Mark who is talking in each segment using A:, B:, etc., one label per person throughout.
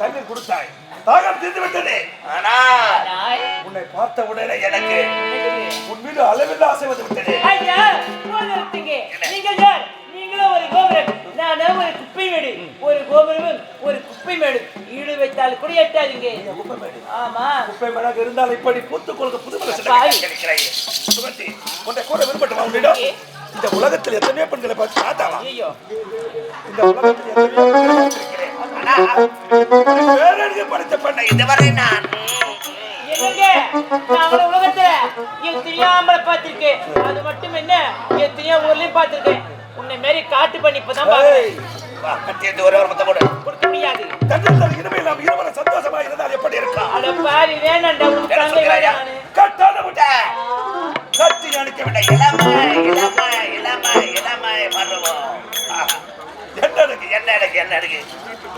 A: தண்ணீர் கொடுத்தாய். தாகம் தீர்ந்து விட்டது ஆனா
B: நாய்,
A: உன்னை பார்த்த உடனே எனக்கு? உன் மீது அளவில்லா ஆசை வந்து விட்டது.
B: நீங்கள் யார்? நீங்களும் ஒரு கோபுரம் நானும் ஒரு குப்பை மேடு ஒரு கோபுரமும் ஒரு குப்பை மேடு ஈடு வைத்தால் கூட எட்டாதீங்க
A: குப்பைமேடு.
B: ஆமா.
A: குப்பை மேடாக இருந்தால் இப்படி பூத்துக் கொள்க புது
B: பாய்.
A: சுகந்தி உன்னை கூட விரும்பட்டுமா உன்னிடம் இந்த உலகத்தில் எத்தனையோ பெண்களை பார்த்து பார்த்தாவா இந்த உலகத்தில் எத்தனையோ பெண்ணை இதுவரை நான்
B: உலகத்துல எத்தனையோ ஆம்பளை பார்த்திருக்கேன் அது மட்டும் என்ன எத்தனையோ ஊர்லயும் பார்த்திருக்கேன் உன்னை மாரி காட்டு பண்ணி இப்பதான்
A: எடுத்து ஒரே ஒரு முத்தம் கொடு.
B: கொடுக்க முடியாது
A: நாம் இருவரும் சந்தோஷமா இருந்தால் எப்படி இருக்கும்
B: அட பாரு வேணாண்டா உன்
A: கட்டான முட்டை. கட்டி அணைக்க விட இளமை, இளமை, இளமை, இளமை பருவம். ஆஹா. என்ன இருக்கு, என்ன இருக்கு, என்ன இருக்கு?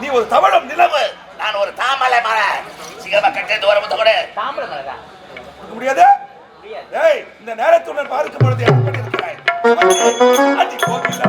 A: நீ ஒரு தவளம் நிலவு நான் ஒரு தாமலை மலர் சீக்கிரமா கட்டி முத்தம் கொடு.
B: தாம்பரம் மலரா
A: கொடுக்க முடியாது?
B: முடியாது.
A: ஏய் இந்த நேரத்துடன் பார்க்கும் பொழுது எப்படி இருக்கிறாய். அடி கோபிலா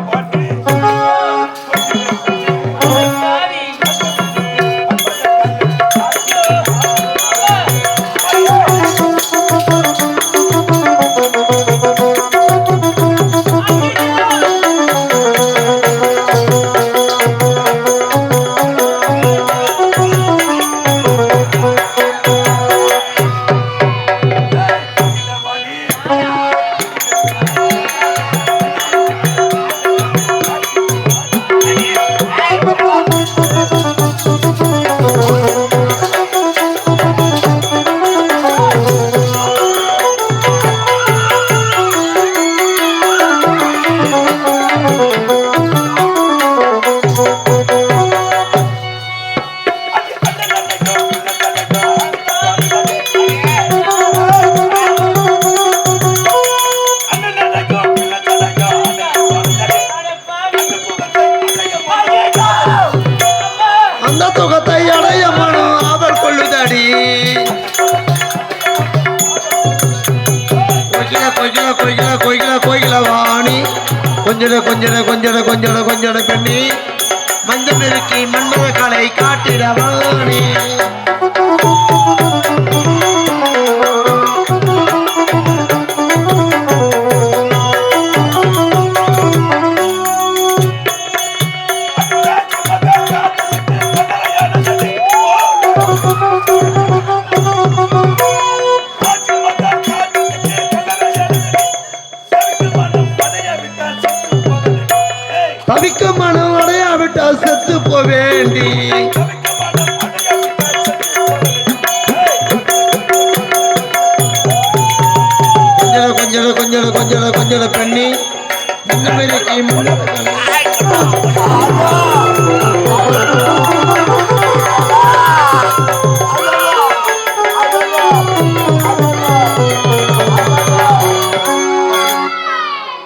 C: கொய்கில கொய்கில கொய்கில வாணி. கொஞ்சட கொஞ்சட கொஞ்சட கொஞ்சட கொஞ்சட கண்ணி. மஞ்சள் நெருக்கி மன்மத கலை காட்டிட வாணி. கொஞ்சட கொஞ்சட கொஞ்சட பெண்ணி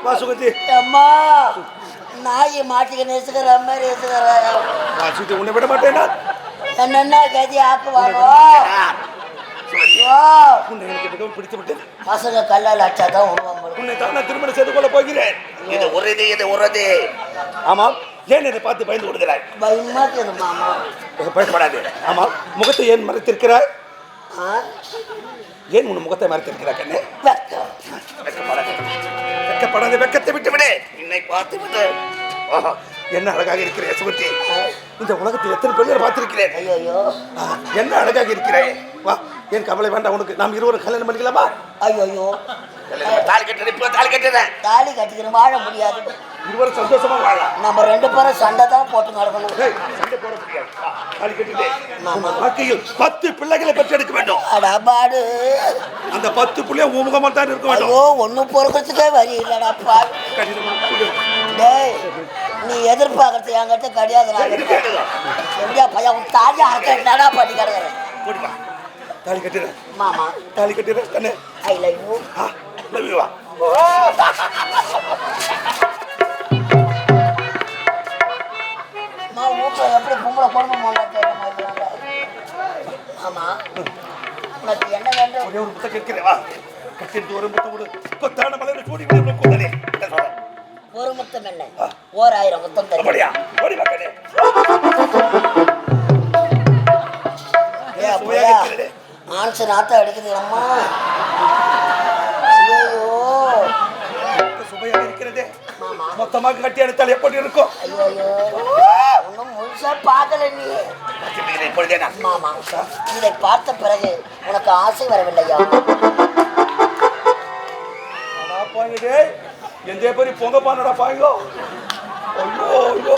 A: வாசுகத்தி
D: அம்மா நாயை மாட்டிக்க நெசுக்கிற மாதிரி நெசுக்கிற
A: உன்னை விட மாட்டேனா
D: என்னென்ன கதி ஆக்குவாங்க
A: மிகவும் பிடித்து விட்டது
D: பசங்க கல்லால் அடிச்சா தான்
A: உன்னை தான் நான் திருமணம் செய்து கொள்ள போகிறேன். இது உறுதி இது உறுதி ஆமாம். ஏன் என்னை பார்த்து பயந்து விடுகிறாய்
D: பயமா மாமா.
A: பயப்படாது. ஆமாம். முகத்தை ஏன் மறைத்திருக்கிறாய்? ஏன் உன் முகத்தை மறைத்திருக்கிறாய் கண்ணே. வெக்கப்படாது. வெக்கப்படாது வெக்கத்தை விட்டு விடு. என்னை பார்த்து விடு. என்ன அழகாக இருக்கிறேன் சுகத்தி இந்த உலகத்தில் எத்தனை பெண்களை பார்த்திருக்கிறேன்? என்ன அழகாக இருக்கிறேன் வா. என் கவலை வேண்டாம் உனக்கு? நாம் இருவரும் கல்யாணம் பண்ணிக்கலாமா?
D: ஐயோ
A: தாலி கட்டுறேன் இப்போ தாலி கட்டுறேன்.
D: தாலி கட்டிக்கின்னு வாழ முடியாது.
A: இருவரும் சந்தோஷமா வாழலாம்
D: நம்ம ரெண்டு பேரும் சண்டை தான் போட்டு நடக்கணும்.
A: சண்டை போட முடியாது. தாலி கட்டிட்டு. நம்ம வாழ்க்கையில் பத்து பிள்ளைகளை பெற்றெடுக்க வேண்டும்.
D: அடாபாடு
A: அந்த பத்து பிள்ளைய உமுகமா தான் இருக்க வேண்டும்.
D: ஐயோ ஒன்றும் பொறுக்கிறதுக்கே வழி இல்லைடா பாவி
A: கடினமா கொடு.
D: டேய் நீ எதிர்பார்க்கறது என்கிட்ட கிடையாது. எப்படியா பையன் அர்த்தம் என்னடா பண்ணி கிடக்குறேன்.
A: தாலி கட்டுறேன்.
D: மாமா.
A: தாலி கட்டுறேன் கண்ணே.
D: I love you
A: ah, love you வா.
D: மா வீட்டில் எப்படி பொம்பளை குடும்பம் பண்ணலாம் ஆமா உனக்கு என்ன வேண்டும்
A: ஒரே ஒரு முத்தம் கேட்கிறேன் வா. கட்டிட்டு ஒரு முத்தம் கொடு. கொத்தான மலையில சூடி விட?
D: ஒரு முத்தம் ஓர் ஆயிரம் முத்தம் தரும்
A: அப்படியா? ஓடி
D: டான்ஸ் நாத்தம் அடிக்குது அம்மா ஐயோ
A: சுமையாக இருக்கிறது. மொத்தமாக கட்டி எடுத்தால் எப்படி இருக்கும்?
D: ஐயோ ஒன்றும் முழுசா பார்க்கல நீ. மாமா இதை பார்த்த பிறகு உனக்கு ஆசை வரவில்லையா?
A: அடா பாங்க டேய். எந்த பேரி பொங்க பானடா பாங்கோ ஐயோ. ஐயோ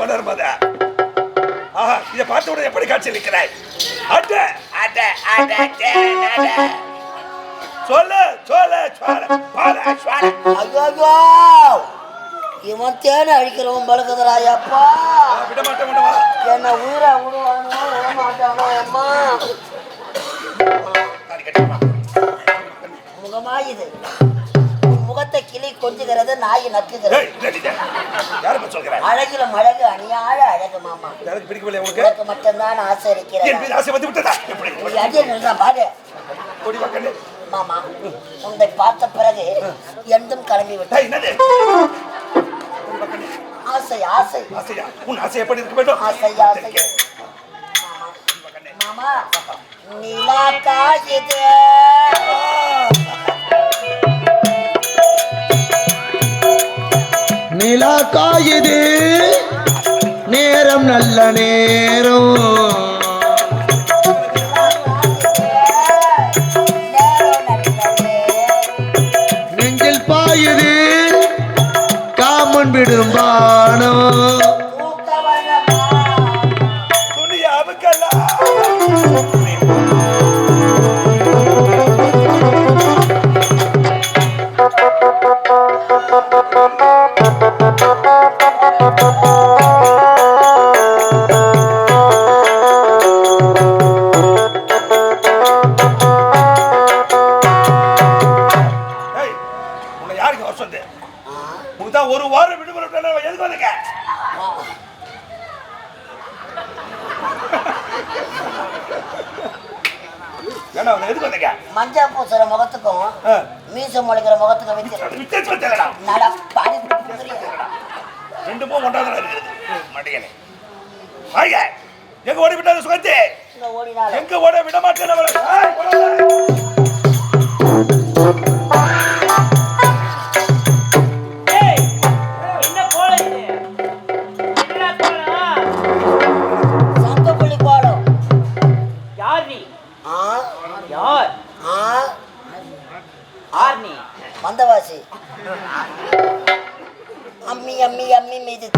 A: மலர் மத? ஆஹா இதை பார்த்த உடனே எப்படி காட்சி நிற்கிறாய் அட்ட அட்ட அட்ட சொல்லு சொல்லு சொல்லு பால சொல்ல
D: ஐயோ இவன் தேனை அழிக்கிறவன் பழகுதுடா அப்பா.
A: விட மாட்டேன்
D: என்ன உயிரை விடுவானோ விட மாட்டானோ அம்மா
A: தாடி
D: கொஞ்சுகிறது நாய் நக்குகிறது. அழகிலும் அழகு அணியாழ அழகு மாமா.
A: யாருக்கு பிடிக்கவில்லை உனக்கு?
D: உனக்கு மட்டும்தான் ஆசை இருக்கிறது.
A: ஆசை வந்து விட்டதா? எப்படி?
D: அடியை நின்றா
A: கொடி
D: மாமா உன்னை பார்த்த பிறகு எந்தும் கிளம்பி
A: வாக்கண்ணு.
D: ஆசை ஆசை.
A: ஆசையா? உன் ஆசை எப்படி இருக்க வேண்டும்?
D: ஆசை ஆசை. மாமா மாமா நிலா காயுது
C: நிலா காயுது. நேரம் நல்ல நேரம்.
D: நேரம் மஞ்சா பூசுற முகத்துக்கும்
A: ஆ,
D: மீசம் முளைக்கிற முகத்துக்கும் வித்தியாசம் நட பாடி
A: ஒன்றாதான் இருக்குது? மடியனே வாங்க. எங்க ஓடி விட்டாங்க
D: ஓடினாலும்.
A: எங்க ஓட விட மாட்டேன். ஆர்னி மந்தவாசி. அம்மி அம்மி அம்மி மீது